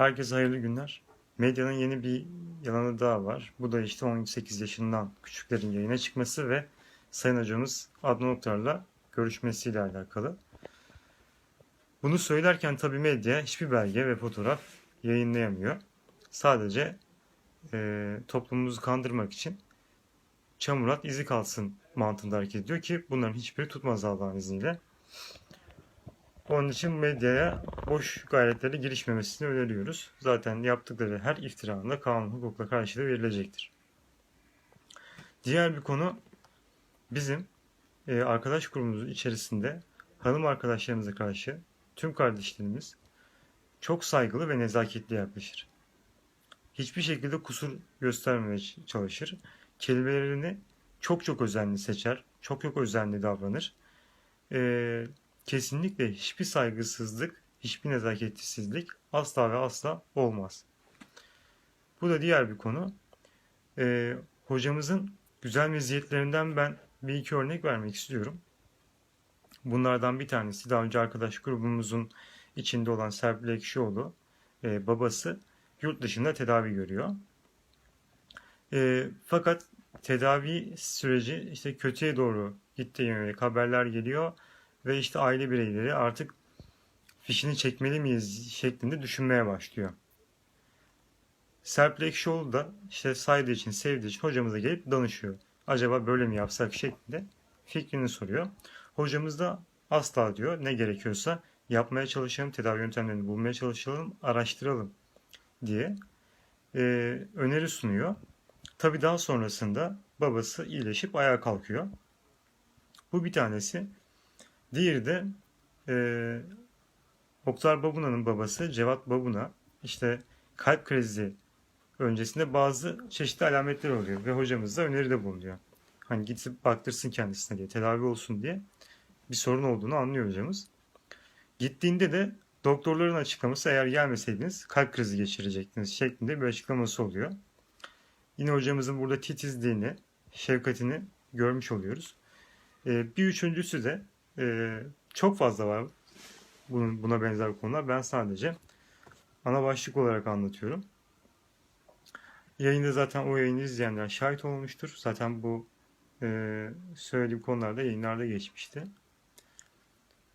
Herkese hayırlı günler. Medyanın yeni bir yalanı daha var. Bu da işte 18 yaşından küçüklerin yayına çıkması ve Sayın Hocamız Adnan Oktar'la görüşmesiyle alakalı. Bunu söylerken tabii medya hiçbir belge ve fotoğraf yayınlayamıyor. Sadece e, toplumumuzu kandırmak için çamurat izi kalsın mantığında hareket ediyor ki bunların hiçbiri tutmaz Allah'ın izniyle. Onun için medyaya boş gayretlere girişmemesini öneriyoruz. Zaten yaptıkları her iftiranın kanun hukukla karşılığı verilecektir. Diğer bir konu bizim e, arkadaş grubumuzun içerisinde hanım arkadaşlarımıza karşı tüm kardeşlerimiz çok saygılı ve nezaketli yaklaşır. Hiçbir şekilde kusur göstermemeye çalışır. Kelimelerini çok çok özenli seçer. Çok çok özenli davranır. Ee, kesinlikle hiçbir saygısızlık, hiçbir nezaketsizlik asla ve asla olmaz. Bu da diğer bir konu. Ee, hocamızın güzel meziyetlerinden ben bir iki örnek vermek istiyorum. Bunlardan bir tanesi daha önce arkadaş grubumuzun içinde olan Serpil Ekşioğlu, e, babası yurt dışında tedavi görüyor. E, fakat tedavi süreci işte kötüye doğru gittiği yönelik haberler geliyor ve işte aile bireyleri artık fişini çekmeli miyiz şeklinde düşünmeye başlıyor. Serpil Ekşioğlu da işte saydığı için sevdiği için hocamıza gelip danışıyor. Acaba böyle mi yapsak şeklinde fikrini soruyor. Hocamız da asla diyor ne gerekiyorsa yapmaya çalışalım, tedavi yöntemlerini bulmaya çalışalım, araştıralım diye e, öneri sunuyor. Tabi daha sonrasında babası iyileşip ayağa kalkıyor. Bu bir tanesi. Diğeri de e, Oktar Babuna'nın babası Cevat Babuna işte kalp krizi öncesinde bazı çeşitli alametler oluyor ve hocamız da öneride bulunuyor. Hani gidip baktırsın kendisine diye, tedavi olsun diye bir sorun olduğunu anlıyor hocamız. Gittiğinde de doktorların açıklaması eğer gelmeseydiniz kalp krizi geçirecektiniz şeklinde bir açıklaması oluyor. Yine hocamızın burada titizliğini, şefkatini görmüş oluyoruz. Ee, bir üçüncüsü de e, çok fazla var bunun, buna benzer konular. Ben sadece ana başlık olarak anlatıyorum. Yayında zaten o yayını izleyenler şahit olmuştur. Zaten bu e, söylediğim konularda yayınlarda geçmişti.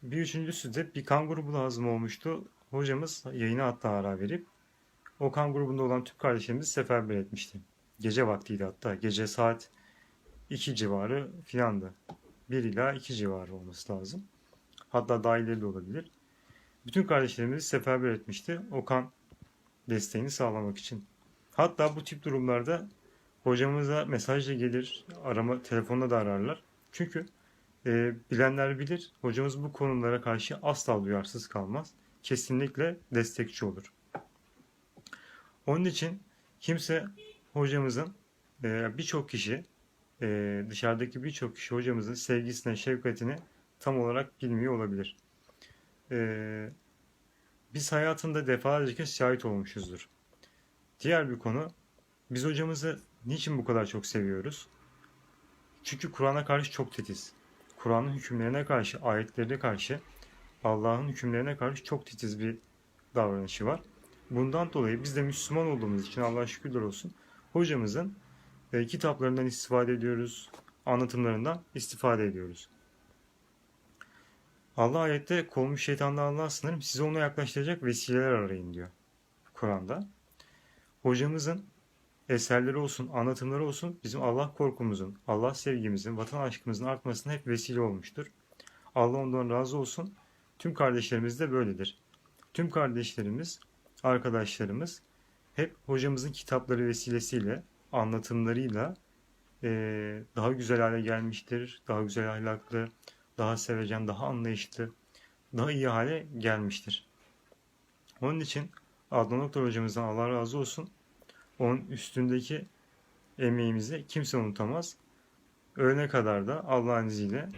Bir üçüncüsü de bir kan grubu lazım olmuştu. Hocamız yayına hatta ara verip o kan grubunda olan tüm kardeşlerimizi seferber etmişti. Gece vaktiydi hatta. Gece saat 2 civarı filandı. 1 ila 2 civarı olması lazım. Hatta daha ileri de olabilir. Bütün kardeşlerimizi seferber etmişti. O kan desteğini sağlamak için. Hatta bu tip durumlarda hocamıza mesajla gelir, arama telefonla da ararlar. Çünkü e, bilenler bilir, hocamız bu konulara karşı asla duyarsız kalmaz. Kesinlikle destekçi olur. Onun için kimse hocamızın e, birçok kişi e, dışarıdaki birçok kişi hocamızın sevgisine, şefkatini tam olarak bilmiyor olabilir. E, biz hayatında defalarca kez şahit olmuşuzdur. Diğer bir konu, biz hocamızı niçin bu kadar çok seviyoruz? Çünkü Kur'an'a karşı çok titiz. Kur'an'ın hükümlerine karşı, ayetlerine karşı, Allah'ın hükümlerine karşı çok titiz bir davranışı var. Bundan dolayı biz de Müslüman olduğumuz için Allah'a şükürler olsun hocamızın e, kitaplarından istifade ediyoruz, anlatımlarından istifade ediyoruz. Allah ayette kovmuş şeytandan Allah'a sınırım size ona yaklaştıracak vesileler arayın diyor Kur'an'da. Hocamızın eserleri olsun, anlatımları olsun bizim Allah korkumuzun, Allah sevgimizin, vatan aşkımızın artmasına hep vesile olmuştur. Allah ondan razı olsun. Tüm kardeşlerimiz de böyledir. Tüm kardeşlerimiz, arkadaşlarımız hep hocamızın kitapları vesilesiyle, anlatımlarıyla e, daha güzel hale gelmiştir. Daha güzel ahlaklı, daha sevecen, daha anlayışlı, daha iyi hale gelmiştir. Onun için Adnan Oktar hocamızdan Allah razı olsun. Onun üstündeki emeğimizi kimse unutamaz. Ölene kadar da Allah'ın izniyle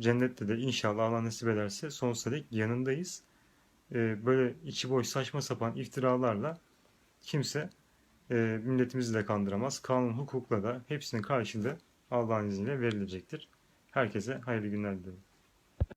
cennette de inşallah Allah nasip ederse sonsuza dek yanındayız. Ee, böyle içi boş saçma sapan iftiralarla kimse e, milletimizi de kandıramaz. Kanun hukukla da hepsinin karşılığı Allah'ın izniyle verilecektir. Herkese hayırlı günler dilerim.